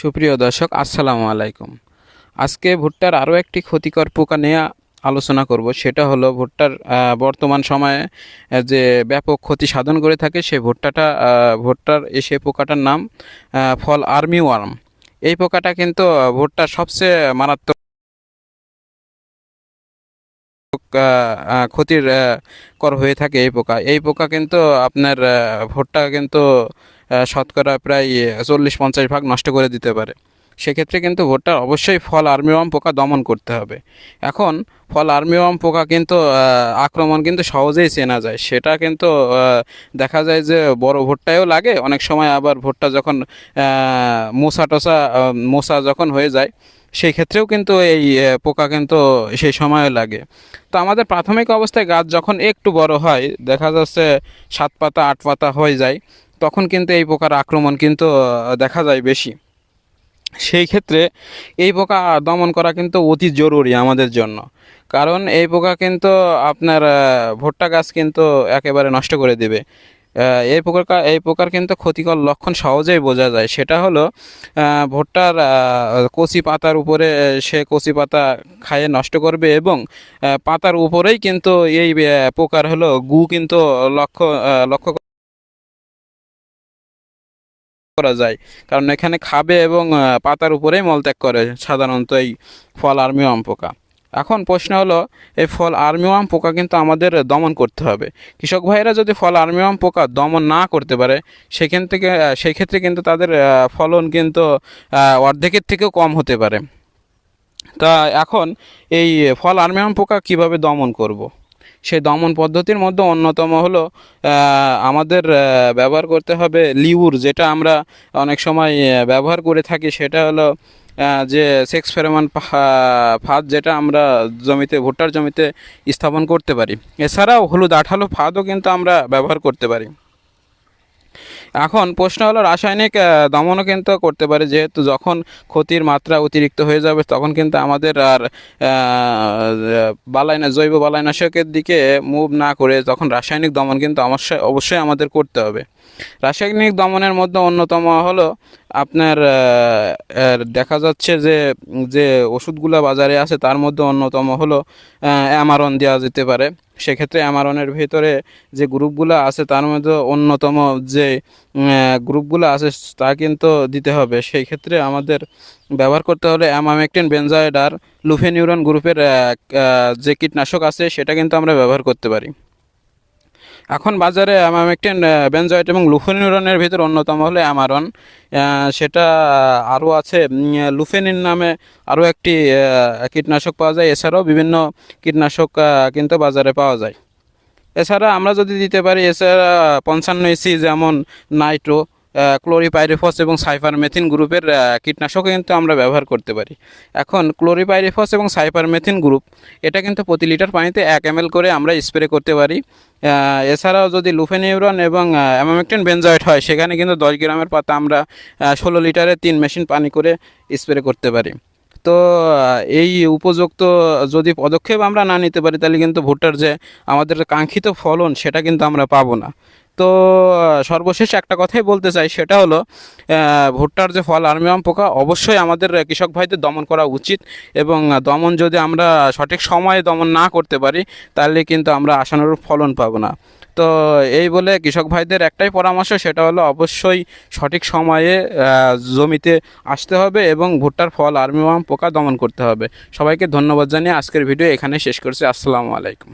সুপ্রিয় দর্শক, আসসালামু আলাইকুম। আজকে ভুট্টার আরও একটি ক্ষতিকর পোকা নিয়ে আলোচনা করব। সেটা হলো ভুট্টার বর্তমান সময়ে যে ব্যাপক ক্ষতি সাধন করে থাকে সে ভুট্টাটা ভুট্টার সেই পোকাটার নাম ফল আর্মি ওয়ার্ম। এই পোকাটা কিন্তু ভুট্টার সবচেয়ে মারাত্মক ক্ষতির কর হয়ে থাকে এই পোকা। এই পোকা কিন্তু আপনার ভুট্টা কিন্তু শতকরা প্রায় চল্লিশ পঞ্চাশ ভাগ নষ্ট করে দিতে পারে। সেক্ষেত্রে কিন্তু ভুট্টার অবশ্যই ফল আর্মিওয়াম পোকা দমন করতে হবে। এখন ফল আর্মিওয়াম পোকা কিন্তু আক্রমণ কিন্তু সহজেই চেনা যায়। সেটা কিন্তু দেখা যায় যে বড় ভুট্টায়ও লাগে, অনেক সময় আবার ভুট্টা যখন মোসা টোসা মোসা যখন হয়ে যায়, সেই ক্ষেত্রেও কিন্তু এই পোকা কিন্তু সেই সময় লাগে। তো আমাদের প্রাথমিক অবস্থায় গাছ যখন একটু বড় হয়, দেখা যাচ্ছে সাত পাতা, আট পাতা হয়ে যায় তখন কিন্তু এই পোকার আক্রমণ কিন্তু দেখা যায় বেশি। সেই ক্ষেত্রে এই পোকা দমন করা কিন্তু অতি জরুরি আমাদের জন্য। কারণ এই পোকা কিন্তু আপনার ভুট্টা গাছ কিন্তু একেবারে নষ্ট করে দেবে। এই পোকার এই পোকার কিন্তু ক্ষতিকর লক্ষণ সহজেই বোঝা যায়। সেটা হলো ভুট্টার কচি পাতার উপরে সে কচি পাতা খাইয়ে নষ্ট করবে এবং পাতার উপরেই কিন্তু এই পোকার হলো গু কিন্তু লক্ষ্য লক্ষ্য করা যায়। কারণ এখানে খাবে এবং পাতার উপরেই মলত্যাগ করে সাধারণত এই ফল আর্মিওয়াম পোকা। এখন প্রশ্ন হলো এই ফল আর্মিওয়াম পোকা কিন্তু আমাদের দমন করতে হবে। কৃষক ভাইয়েরা যদি ফল আর্মিওয়াম পোকা দমন না করতে পারে সেখান থেকে আহ, সেই ক্ষেত্রে কিন্তু তাদের ফলন কিন্তু অর্ধেকের থেকেও কম হতে পারে। তা এখন এই ফল আর্মিয়াম পোকা কীভাবে দমন করব। সেই দমন পদ্ধতির মধ্যে অন্যতম হলো আমাদের ব্যবহার করতে হবে লিউর, যেটা আমরা অনেক সময় ব্যবহার করে থাকি, সেটা হলো যে সেক্স ফেরোমান ফাঁদ যেটা আমরা জমিতে, ভুট্টার জমিতে স্থাপন করতে পারি। এছাড়াও হলুদ আঠালো ফাঁদও কিন্তু আমরা ব্যবহার করতে পারি। এখন প্রশ্ন হলো, রাসায়নিক দমনও কিন্তু করতে পারে, যেহেতু যখন ক্ষতির মাত্রা অতিরিক্ত হয়ে যাবে, তখন কিন্তু আমাদের আর বালাইনা, জৈব বালাইনাশকের দিকে মুভ না করে তখন রাসায়নিক দমন কিন্তু অবশ্যই অবশ্যই আমাদের করতে হবে। রাসায়নিক দমনের মধ্যে অন্যতম হলো আপনার দেখা যাচ্ছে যে যে ওষুধগুলো বাজারে আছে তার মধ্যে অন্যতম হলো অ্যামারন দেওয়া যেতে পারে। সেক্ষেত্রে অ্যামারনের ভিতরে যে গ্রুপগুলো আছে, তার মধ্যে অন্যতম যে গ্রুপগুলো আছে, তা কিন্তু দিতে হবে। সেই ক্ষেত্রে আমাদের ব্যবহার করতে হলে অ্যামামেকটিন বেনজাইড আর লুফেনিউরন গ্রুপের যে কীটনাশক আছে, সেটা কিন্তু আমরা ব্যবহার করতে পারি। এখন বাজারে অ্যামামেকটিন বেনজয়েট এবং লুফেনিউরনের ভিতর অন্যতম হলো অ্যামারন। সেটা আরও আছে লুফেনিন নামে আরও একটি কীটনাশক পাওয়া যায়। এছাড়াও বিভিন্ন কীটনাশক কিন্তু বাজারে পাওয়া যায়। এছাড়া আমরা যদি দিতে পারি, এছাড়া পঞ্চান্ন এসি যেমন নাইট্রো ক্লোরিপাইরিফস এবং সাইফারমেথিন গ্রুপের কীটনাশকও কিন্তু আমরা ব্যবহার করতে পারি। এখন ক্লোরিপাইরিফস এবং সাইফারমেথিন গ্রুপ এটা কিন্তু প্রতি লিটার পানিতে এক এম করে আমরা স্প্রে করতে পারি। এছাড়াও যদি লুফেনিউরন এবং অ্যামামেকটিন বেনজয়েড হয়, সেখানে কিন্তু দশ গ্রামের পাতা আমরা ষোলো লিটারে তিন মেশিন পানি করে স্প্রে করতে পারি। তো এই উপযুক্ত যদি পদক্ষেপ আমরা না নিতে পারি, তাহলে কিন্তু ভুট্টার যে আমাদের কাঙ্ক্ষিত ফলন, সেটা কিন্তু আমরা পাবো না। তো সর্বশেষ একটা কথাই বলতে চাই, সেটা হলো ভুট্টার যে ফল আর্মিয়াম পোকা, অবশ্যই আমাদের কৃষক ভাইদের দমন করা উচিত এবং দমন যদি আমরা সঠিক সময়ে দমন না করতে পারি, তাহলে কিন্তু আমরা আশানুরূপ ফলন পাবো না। তো এই বলে কৃষক ভাইদের একটাই পরামর্শ, সেটা হলো অবশ্যই সঠিক সময়ে জমিতে আসতে হবে এবং ভুট্টার ফল আর্মিওয়াম পোকা দমন করতে হবে। সবাইকে ধন্যবাদ জানিয়ে আজকের ভিডিও এখানে শেষ করছি। আসসালামু আলাইকুম।